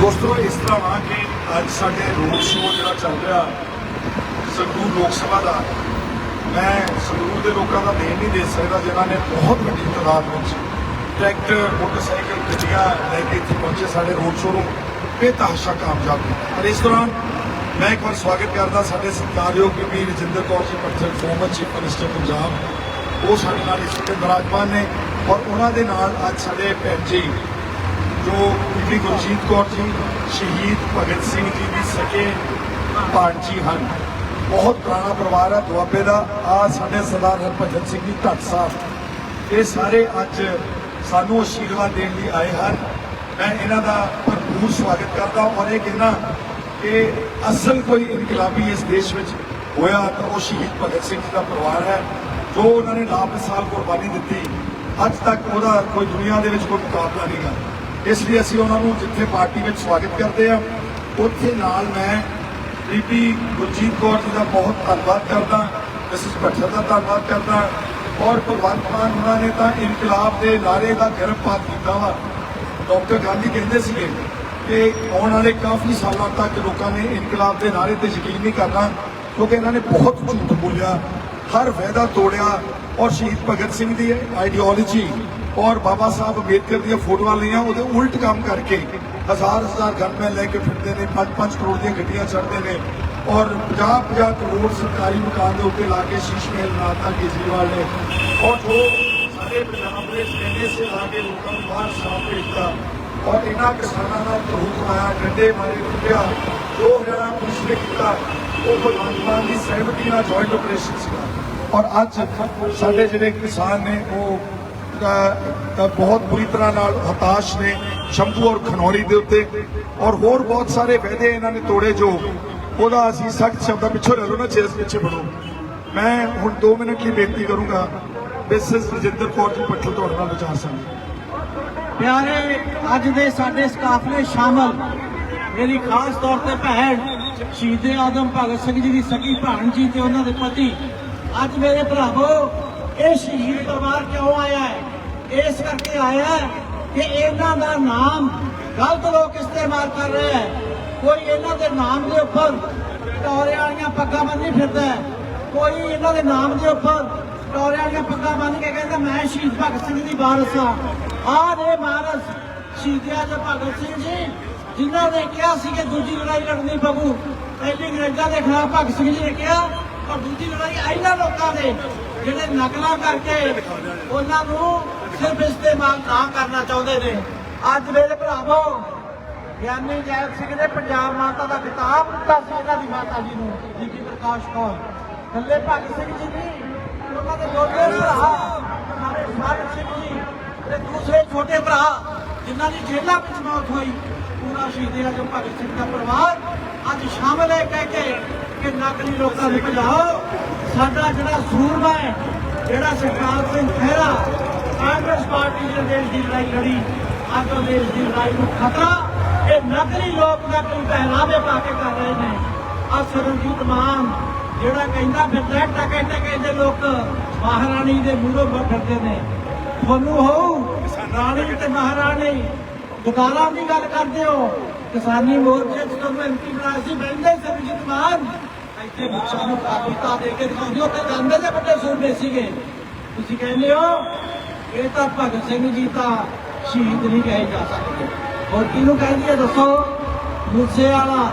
ਦੋਸਤੋ, ਇਸ ਤਰ੍ਹਾਂ ਵਾ ਕਿ ਅੱਜ ਸਾਡੇ ਰੋਡ ਸ਼ੋਅ ਜਿਹੜਾ ਚੱਲ ਰਿਹਾ, ਸੰਗਰੂਰ ਲੋਕ ਸਭਾ ਦਾ, ਮੈਂ ਸੰਗਰੂਰ ਦੇ ਲੋਕਾਂ ਦਾ ਦੇਣ ਨਹੀਂ ਦੇ ਸਕਦਾ, ਜਿਨ੍ਹਾਂ ਨੇ ਬਹੁਤ ਵੱਡੀ ਤਾਦਾਦ ਵਿੱਚ ਟਰੈਕਟਰ, ਮੋਟਰਸਾਈਕਲ, ਗੱਡੀਆਂ ਲੈ ਕੇ ਇੱਥੇ ਪਹੁੰਚੇ ਸਾਡੇ ਰੋਡ ਸ਼ੋਅ ਨੂੰ ਬੇਤਹਾਸ਼ਾ ਕਾਮਯਾਬ ਕੀਤਾ। ਪਰ ਇਸ ਦੌਰਾਨ ਮੈਂ ਇੱਕ ਵਾਰ ਸਵਾਗਤ ਕਰਦਾ ਸਾਡੇ ਸਤਿਕਾਰਯੋਗ ਬੀਬੀ ਰਜਿੰਦਰ ਕੌਰ ਜੀ, ਪੱਥਰ ਫੋਰਮਰ ਚੀਫ ਮਿਨਿਸਟਰ ਪੰਜਾਬ। ਉਹ ਸਾਡੇ ਨਾਲ ਇਸ ਵੇਲੇ ਵਿਰਾਜਮਾਨ ਨੇ ਔਰ ਉਹਨਾਂ ਦੇ ਨਾਲ ਅੱਜ ਸਾਡੇ ਭੈਣ ਜੀ, ਜੋ ਸ਼੍ਰੀ ਗੁਰਜੀਤ ਕੌਰ ਜੀ, ਸ਼ਹੀਦ ਭਗਤ ਸਿੰਘ ਜੀ ਦੀ ਸਕੇ ਭਾਣਜੀ ਹਨ ਬਹੁਤ ਪੁਰਾਣਾ ਪਰਿਵਾਰ ਹੈ, ਦੁਆਬੇ ਦਾ। ਆ ਸਾਡੇ ਸਰਦਾਰ ਹਰਭਜਨ ਸਿੰਘ ਜੀ ਢੱਟ ਸਾਹਿਬ ਇਹ ਸਾਰੇ ਅੱਜ ਸਾਨੂੰ ਆਸ਼ੀਰਵਾਦ ਦੇਣ ਲਈ ਆਏ ਹਨ। ਮੈਂ ਇਹਨਾਂ ਦਾ ਭਰਪੂਰ ਸਵਾਗਤ ਕਰਦਾ ਔਰ ਇਹ ਕਹਿੰਦਾ ਕਿ ਅਸਲ ਕੋਈ ਇਨਕਲਾਬੀ ਇਸ ਦੇਸ਼ ਵਿੱਚ ਹੋਇਆ ਤਾਂ ਉਹ ਸ਼ਹੀਦ ਭਗਤ ਸਿੰਘ ਜੀ ਦਾ ਪਰਿਵਾਰ ਹੈ, ਜੋ ਉਹਨਾਂ ਨੇ ਲਾਪਸਾਲ ਕੁਰਬਾਨੀ ਦਿੱਤੀ। ਅੱਜ ਤੱਕ ਉਹਦਾ ਕੋਈ ਦੁਨੀਆ ਦੇ ਵਿੱਚ ਕੋਈ ਮੁਕਾਬਲਾ ਨਹੀਂ ਨਹੀਂਗਾ ਇਸ ਲਈ ਅਸੀਂ ਉਹਨਾਂ ਨੂੰ ਜਿੱਥੇ ਪਾਰਟੀ ਵਿੱਚ ਸਵਾਗਤ ਕਰਦੇ ਆ ਉੱਥੇ ਨਾਲ ਮੈਂ ਬੀਬੀ ਗੁਰਜੀਤ ਕੌਰ ਜੀ ਦਾ ਬਹੁਤ ਧੰਨਵਾਦ ਕਰਦਾ, ਮਿਸਿਸ ਭੱਟਰ ਦਾ ਧੰਨਵਾਦ ਕਰਦਾ ਔਰ ਭਗਵੰਤ ਮਾਨ ਉਹਨਾਂ ਨੇ ਤਾਂ ਇਨਕਲਾਬ ਦੇ ਨਾਰੇ ਦਾ ਗਰਭਪਾਤ ਕੀਤਾ ਵਾ। ਡਾਕਟਰ ਗਾਂਧੀ ਕਹਿੰਦੇ ਸੀਗੇ ਕਿ ਆਉਣ ਵਾਲੇ ਕਾਫੀ ਸਾਲਾਂ ਤੱਕ ਲੋਕਾਂ ਨੇ ਇਨਕਲਾਬ ਦੇ ਨਾਰੇ ਤੇ ਯਕੀਨ ਨਹੀਂ ਕਰਨਾ, ਕਿਉਂਕਿ ਇਹਨਾਂ ਨੇ ਬਹੁਤ ਝੂਠ ਬੋਲਿਆ, ਹਰ ਵਾਅਦਾ ਤੋੜਿਆ ਔਰ ਸ਼ਹੀਦ ਭਗਤ ਸਿੰਘ ਦੀ ਆਈਡੀਓਲੋਜੀ ਔਰ ਬਾਬਾ ਸਾਹਿਬ ਅੰਬੇਦਕਰ ਦੀਆਂ ਫੋਟੋਆਂ ਲਈਆਂ, ਉਹਦੇ ਉਲਟ ਕੰਮ ਕਰਕੇ ਹਜ਼ਾਰ ਹਜ਼ਾਰ ਗਨਮੈਨ ਲੈ ਕੇ ਫਿਰਦੇ ਨੇ 5-5 ਕਰੋੜ ਦੀਆਂ ਗੱਡੀਆਂ ਚੜ੍ਹਦੇ ਨੇ ਔਰ 50-50 ਕਰੋੜ ਸਰਕਾਰੀ ਮਕਾਨ ਦੇ ਉੱਤੇ ਲਾ ਕੇ ਸ਼ੀਸ਼ ਮਹਿਲ ਬਣਾਤਾ ਕੇਜਰੀਵਾਲ ਨੇ। ਔਰ ਜੋ ਸਾਡੇ ਪੰਜਾਬ ਦੇ ਕਹਿੰਦੇ ਸੀ ਲਾ ਕੇ ਲੋਕਾਂ ਨੂੰ ਬਾਹਰ ਸਾਫ਼ ਭੇਜਤਾ ਔਰ ਇਹਨਾਂ ਕਿਸਾਨਾਂ ਨਾਲ ਧਰੂਕ ਆਇਆ ਡੰਡੇ ਮਾਰੇ, ਕੁੱਟਿਆ ਜੋ ਹਰਿਆਣਾ ਪੁਲਿਸ ਨੇ ਕੀਤਾ। ਉਹ ਭਗਵੰਤ ਮਾਨ ਦੀ ਸਹਿਮਤੀ ਨਾਲ ਜੁਆਇੰਟ ਆਪਰੇਸ਼ਨ ਸੀਗਾ। ਔਰ ਅੱਜ ਸਾਡੇ ਜਿਹੜੇ ਕਿਸਾਨ ਨੇ, ਉਹ ਬਹੁਤ ਬੁਰੀ ਤਰ੍ਹਾਂ ਨਾਲ ਹਤਾਸ਼ ਨੇ ਸ਼ੰਭੂ ਔਰ ਖਨੌਰੀ ਦੇ ਉੱਤੇ। ਔਰ ਹੋਰ ਬਹੁਤ ਸਾਰੇ ਵਾਅਦੇ ਇਹਨਾਂ ਨੇ ਤੋੜੇ ਜੋ ਉਹਦਾ ਅਸੀਂ ਸਖਤ ਸ਼ਬਦਾਂ ਪਿੱਛੋਂ ਰਹਿ ਲਓ ਨਾ ਚੇਸ ਪਿੱਛੇ ਬਣੋ ਮੈਂ ਹੁਣ 2 ਮਿੰਟ ਲਈ ਬੇਨਤੀ ਕਰੂੰਗਾ, ਮਿਸਿਸ ਰਜਿੰਦਰ ਕੌਰ ਜੀ ਪੱਠਲ ਤੁਹਾਡੇ ਨਾਲ ਵਿਚਾਰ ਸਾਂਝੇ। ਪਿਆਰੇ, ਅੱਜ ਦੇ ਸਾਡੇ ਸਟਾਫ ਨੇ ਸ਼ਾਮਲ ਮੇਰੀ ਖਾਸ ਤੌਰ ਤੇ ਭੈਣ ਸ਼ਹੀਦੇ ਆਦਮ ਭਗਤ ਸਿੰਘ ਜੀ ਦੀ ਸਕੀ ਭੈਣ ਜੀ ਤੇ ਉਹਨਾਂ ਦੇ ਪਤੀ। ਅੱਜ ਮੇਰੇ ਭਰਾਵੋ, ਇਹ ਸ਼ਹੀਦ ਪਰਿਵਾਰ ਕਿਉਂ ਆਇਆ ਹੈ? ਇਸ ਕਰਕੇ ਆਇਆ ਹੈ ਕਿ ਇਹਨਾਂ ਦਾ ਨਾਮ ਗਲਤ ਲੋਕ ਇਸਤੇਮਾਲ ਕਰ ਰਹੇ ਹੈ। ਕੋਈ ਇਹਨਾਂ ਦੇ ਨਾਮ ਦੇ ਉੱਪਰ ਟੋਰੇ ਵਾਲੀਆਂ ਪੱਗਾਂ ਬੰਨੀ ਫਿਰਦਾ ਹੈ। ਕੋਈ ਇਹਨਾਂ ਦੇ ਨਾਮ ਦੇ ਉੱਪਰ ਟੋਰੇ ਵਾਲੀਆਂ ਪੱਗਾਂ ਬੰਨ ਕੇ ਕਹਿੰਦਾ, ਮੈਂ ਸ਼ਹੀਦ ਭਗਤ ਸਿੰਘ ਦੀ ਵਾਰਸ ਹਾਂ। ਆਹ ਨੇ ਵਾਰਸ ਸ਼ਹੀਦਿਆਂ ਦੇ ਭਗਤ ਸਿੰਘ ਜੀ ਜਿਨ੍ਹਾਂ ਨੇ ਕਿਹਾ ਸੀ ਕਿ ਦੂਜੀ ਲੜਾਈ ਲੜਨੀ ਪਊ, ਪਹਿਲੀ ਅੰਗਰੇਜ਼ਾਂ ਦੇ ਖਿਲਾਫ ਭਗਤ ਸਿੰਘ ਜੀ ਨੇ ਕਿਹਾ, ਪਰ ਦੂਜੀ ਲੜਾਈ ਇਹਨਾਂ ਲੋਕਾਂ ਨੇ ਜਿਹੜੇ ਨਕਲਾਂ ਕਰਕੇ ਉਹਨਾਂ ਨੂੰ ਸਿਰਫ ਇਸਤੇਮਾਲ ਨਾ ਕਰਨਾ ਚਾਹੁੰਦੇ ਨੇ। ਅੱਜ ਮੇਰੇ ਭਰਾਵੋ, ਗਿਆਨੀ ਜੈਲ ਸਿੰਘ ਨੇ ਪੰਜਾਬ ਮਾਤਾ ਦਾ ਕਿਤਾਬ ਦਿੱਤਾ ਸੀ ਇਹਨਾਂ ਦੀ ਮਾਤਾ ਜੀ ਨੂੰ ਬੀਬੀ ਪ੍ਰਕਾਸ਼ ਕੌਰ। ਥੱਲੇ ਭਗਤ ਸਿੰਘ ਜੀ ਨਹੀਂ ਉਹਨਾਂ ਦੇ ਦੋਨੇ ਭਰਾ, ਸਾਰੇ ਸਾਹਿਬ ਸਿੰਘ ਜੀ ਤੇ ਦੂਸਰੇ ਛੋਟੇ ਭਰਾ। ਜਿਨ੍ਹਾਂ ਦੀ ਜੇਲ੍ਹਾਂ ਵਿੱਚ ਮੌਤ ਹੋਈ ਪੂਰਾ ਸ਼ਹੀਦ ਆਜਮ ਭਗਤ ਸਿੰਘ ਦਾ ਪਰਿਵਾਰ ਅੱਜ ਸ਼ਾਮਲ ਹੈ ਕਹਿ ਕੇ ਕਿ ਨਕਲੀ ਲੋਕਾਂ ਨੂੰ ਭਜਾਓ। ਸਾਡਾ ਜਿਹੜਾ ਸੂਰਮਾ ਹੈ, ਜਿਹੜਾ ਸਰਕਾਰ ਸਿੰਘ ਖਹਿਰਾ ਕਾਂਗਰਸ ਪਾਰਟੀ ਦੇ ਦੇਸ਼ ਦੀ ਲੜਾਈ ਲੜੀ, ਅੱਜ ਉਹ ਦੇਸ਼ ਦੀ ਲੜਾਈ ਨੂੰ ਖਤਰਾ, ਇਹ ਨਕਲੀ ਲੋਕ ਨਕਲੀ ਪਹਿਰਾਵੇ ਪਾ ਕੇ ਕਰ ਰਹੇ ਨੇ। ਆ ਸਰਨਜੀਤ ਮਾਨ, ਜਿਹੜਾ ਕਹਿੰਦਾ ਫਿਰਦਾ ਹੈ ਟਕੇ ਟਕੇ ਦੇ ਲੋਕ ਮਹਾਰਾਣੀ ਦੇ ਮੂਹਰੋਂ ਫਿਰਦੇ ਨੇ। ਤੁਹਾਨੂੰ ਹੋਊ ਰਾਣੀ ਤੇ ਮਹਾਰਾਣੀ, ਦੁਕਾਨਾਂ ਦੀ ਗੱਲ ਕਰਦੇ ਹੋ, ਕਿਸਾਨੀ ਮੋਰਚੇ ਚ ਤੁਹਾਨੂੰ ਐਮਪੀ ਬਣਾਇਆ ਸੀ ਬੈਂਦੇ ਸਰਨਜੀਤ ਮਾਨ। ਇੱਥੇ ਮੁੱਛਾਂ ਨੂੰ ਕਾਬੀਤਾ ਦੇ ਕੇ ਦਿਖਾਉਂਦੇ ਹੋ ਤੇ ਜਾਂਦੇ ਦੇ ਵੱਡੇ ਸੂਰਮੇ ਸੀਗੇ। ਤੁਸੀਂ ਕਹਿੰਦੇ ਹੋ, ਇਹ ਤਾਂ ਭਗਤ ਸਿੰਘ ਜੀ ਤਾਂ ਸ਼ਹੀਦ ਨਹੀਂ ਕਹੇ ਜਾ ਸਕਦੇ। ਹੋਰ ਕਿਹਨੂੰ ਕਹਿੰਦੀ ਹੈ ਦੱਸੋ? ਮੂਸੇ ਵਾਲਾ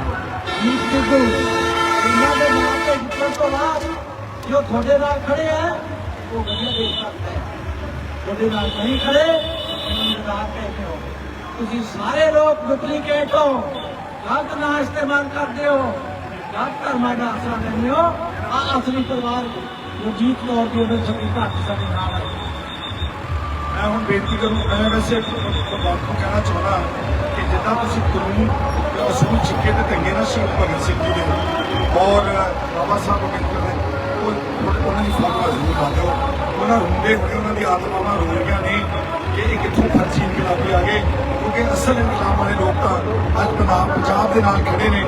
ਜੀਤ ਸਿੱਧੂ। ਇਹਨਾਂ ਦੇ ਨਾਮ ਤੇ ਜਿੱਤਣ ਤੋਂ ਬਾਅਦ ਜੋ ਤੁਹਾਡੇ ਨਾਲ ਖੜੇ ਆ, ਉਹ ਵਧੀਆ ਦੇਖ ਸਕਦੇ ਤੁਹਾਡੇ ਨਾਲ ਨਹੀਂ ਖੜੇ ਇਹਨਾਂ ਨੂੰ ਤੁਸੀਂ ਸਾਰੇ ਲੋਕ ਡੁਪਲੀਕੇਟ ਹੋ। ਗਲਤ ਨਾਂ ਇਸਤੇਮਾਲ ਕਰਦੇ ਹੋ। ਗਲਤ ਧਰਮਾਂ ਦਾ ਆਸਰਾ ਲੈਂਦੇ ਹੋ। ਆ ਅਸਲੀ ਪਰਿਵਾਰ ਗੁਰਜੀਤ ਕੌਰ ਦੀ ਉਹਦੇ ਸਭੀ ਘੱਟ ਸਾਡੇ ਨਾਲ ਹੈ ਮੈਂ ਹੁਣ ਬੇਨਤੀ ਕਰੂੰ, ਮੈਂ ਵੈਸੇ ਪ੍ਰਭਾਤ ਕਹਿਣਾ ਚਾਹੁੰਦਾ ਕਿ ਜਿੱਦਾਂ ਤੁਸੀਂ ਕਾਨੂੰਨ ਦੇ ਅਸੂਲ ਚਿੱਕੇ ਤੇ ਟੰਗੇ ਨਾ ਸ਼ਹੀਦ ਭਗਤ ਸਿੰਘ ਜੀ ਦੇ। ਔਰ ਬਾਬਾ ਸਾਹਿਬ ਅੰਬੇਦਕਰ ਦੇ ਉਹਨਾਂ ਦੀ ਫੋਟੋ ਜ਼ਰੂਰ ਲਾ ਦਿਓ ਉਹਨਾਂ ਰੋਂਦੇ ਹੋਏ ਉਹਨਾਂ ਦੀ ਆਤਮਾਵਾਂ ਰੋ ਰਹੀਆਂ ਨੇ। ਇਹ ਕਿੱਥੋਂ ਫਰਸੀ ਇਨਕਲਾਬੀ ਆ ਗਏ ਕਿਉਂਕਿ ਅਸਲ ਇਨਕਲਾਬ ਵਾਲੇ ਲੋਕ ਤਾਂ ਅੱਜ ਪੰਜਾਬ ਪੰਜਾਬ ਦੇ ਨਾਲ ਖੜੇ ਨੇ।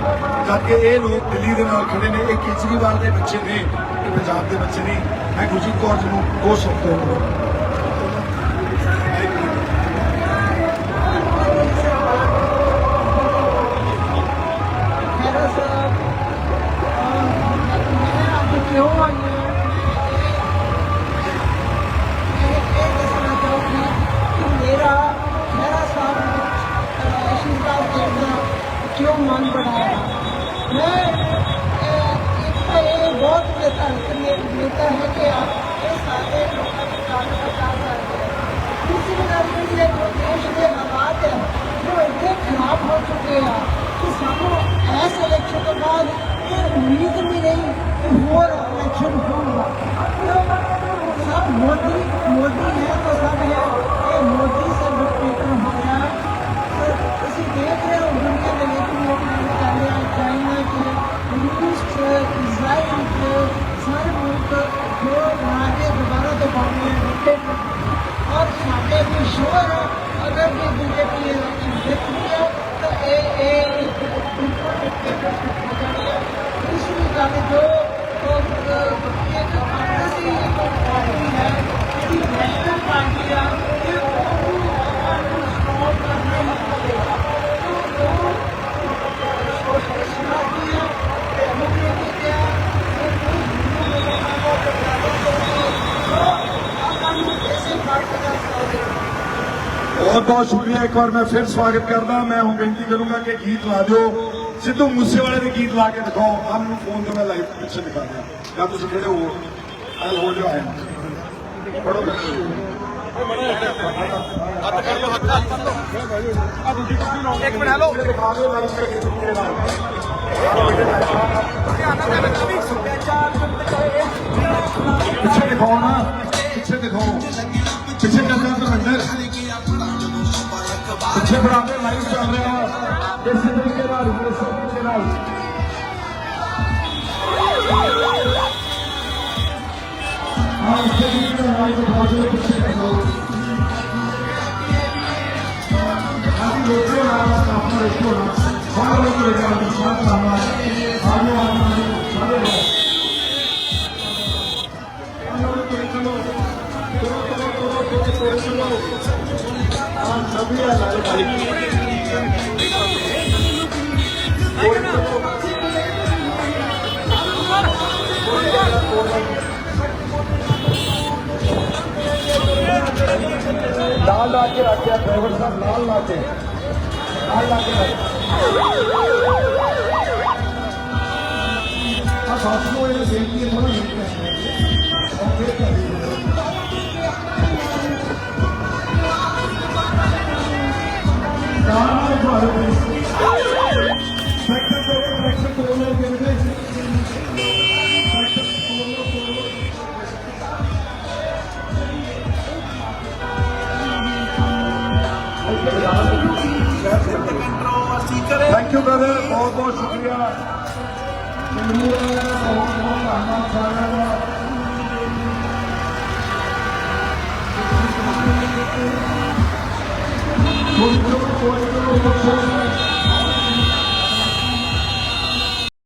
ਜਦਕਿ ਇਹ ਲੋਕ ਦਿੱਲੀ ਦੇ ਨਾਲ ਖੜੇ ਨੇ, ਇਹ ਕੇਜਰੀਵਾਲ ਦੇ ਬੱਚੇ ਨੇ, ਇਹ ਪੰਜਾਬ ਦੇ ਬੱਚੇ ਨਹੀਂ ਮੈਂ ਗੁਰਜੀਤ ਕੌਰ ਜੀ ਨੂੰ ਦੋ ਸ਼ਬਦ ਕਹਾਂਗਾ ਬਹੁਤ ਨੇਤਾ ਨੇਤਾ ਹੈ ਕਿ ਆਪ ਇਹ ਸਾਰੇ ਲੋਕਾਂ ਦੇ ਕੰਮ ਬਤਾ ਸਕਦੇ ਹੋ। ਦੂਸਰੀ ਗੱਲ ਇਹ ਹੈ ਕਿ ਦੇਸ਼ ਦੇ ਹਾਲਾਤ ਹੈ ਜੋ ਇੱਥੇ ਖਰਾਬ ਹੋ ਚੁੱਕੇ ਆ ਕਿ ਸਾਨੂੰ ਇਸ ਇਲੈਕਸ਼ਨ ਤੋਂ ਬਾਅਦ ਇਹ ਉਮੀਦ ਨਹੀਂ ਰਹੀ ਕਿ ਹੋਰ ਇਲੈਕਸ਼ਨ ਹੋਊਗਾ ਕਿਉਂ ਸਭ ਮੋਦੀ ਬਣਨੇ ਡਿਕਟੇਟਰ ਔਰ ਸਾਡੇ ਵੀ ਸ਼ੋਰ ਹੈ। ਅਗਰ ਵੀ ਬੀਜੇਪੀ ਇਲੈਕਸ਼ਨ ਜਿੱਤਦੀ ਹੈ, ਤਾਂ ਇਹ ਇਹ ਬਿਲਕੁਲ ਡਿਕਟੇਟਰ ਹੋ ਜਾਣੀ ਹੈ ਦੂਸਰੀ ਗੱਲ ਜੋ ਬਹੁਤ ਬਹੁਤ ਸ਼ੁਕਰੀਆ ਇੱਕ ਵਾਰ ਮੈਂ ਫਿਰ ਸਵਾਗਤ ਕਰਦਾ ਮੈਂ ਹੁਣ ਬੇਨਤੀ ਕਰੂੰਗਾ ਕਿ ਗੀਤ ਲਾ ਦਿਓ ਸਿੱਧੂ ਮੂਸੇਵਾਲੇ ਦੇ ਗੀਤ ਲਾ ਕੇ ਦਿਖਾਓ ਆਪ ਨੂੰ ਫੋਨ ਤੋਂ ਮੈਂ ਲਾਈਵ ਪਿੱਛੇ ਦਿਖਾ ਦਿਆਂ ਜਾਂ ਤੁਸੀਂ ਖੜੇ ਹੋ ਆਈ ਹੋ ਜਾਓ ਆਇਆ ਪੜੋ ਇੱਕ ਮਿੰਟ ਹੈਲੋ ਦਿਖਾ ਦਿਓ ਲਾਈਵ ਕਰਕੇ ਤਰੀਕੇ ਨਾਲ ਪਿੱਛੇ ਦਿਖਾਓ ਨਾ ਪਿੱਛੇ ਦਿਖਾਓ ਪਿੱਛੇ ਚੱਲਦਾ ਬਰਾਬਰ ਲਾਈਵ ਚੱਲ ਰਿਹਾ। ਇਸੇ ਤਰੀਕੇ ਨਾਲ, ਇਸੇ ਤਰੀਕੇ ਨਾਲ। ਹਾਂ ਇਸੇ ਤਰੀਕੇ ਨਾਲ ਲਾਈਵ ਦਿਖਾਓ ਜੋ ਪਿੱਛੇ ਦਿਖਾਓ ਅਸੀਂ ਲੋਕੋ ਨਾਲ ਆਪਣਾ ਰੇਸ਼ੋ ਨਾਲ ਸਾਰੇ ਲੋਕ ਲੈ ਕੇ ਸਾਥ ਨਾਲ ਆਗੇ ਆਗੇ ਸਾਰੇ ਲੋਕ ਲਾਲ ਲਾ ਕੇ ਰੱਖਿਆ ਡਰਾਈਵਰ ਸਾਹਿਬ ਲਾਲ ਲਾ ਕੇ। ਲਾਲ ਲਾ ਕੇ ਆ ਬਾਥੂ ਇਹ ਬੇਨਤੀ ਹੈ ਥੋੜਾ ਜਿਹਾ ਔਰ ਕਾਰਨ ਤੁਹਾਡੇ ਕੋਲ ਸੈਕਟਰ ਤੋਂ ਸੈਕਟਰ ਤੋਂ ਲੋਕ ਕਹਿੰਦੇ ਸੈਕਟਰ ਤੋਂ ਲੋਕ Thank you.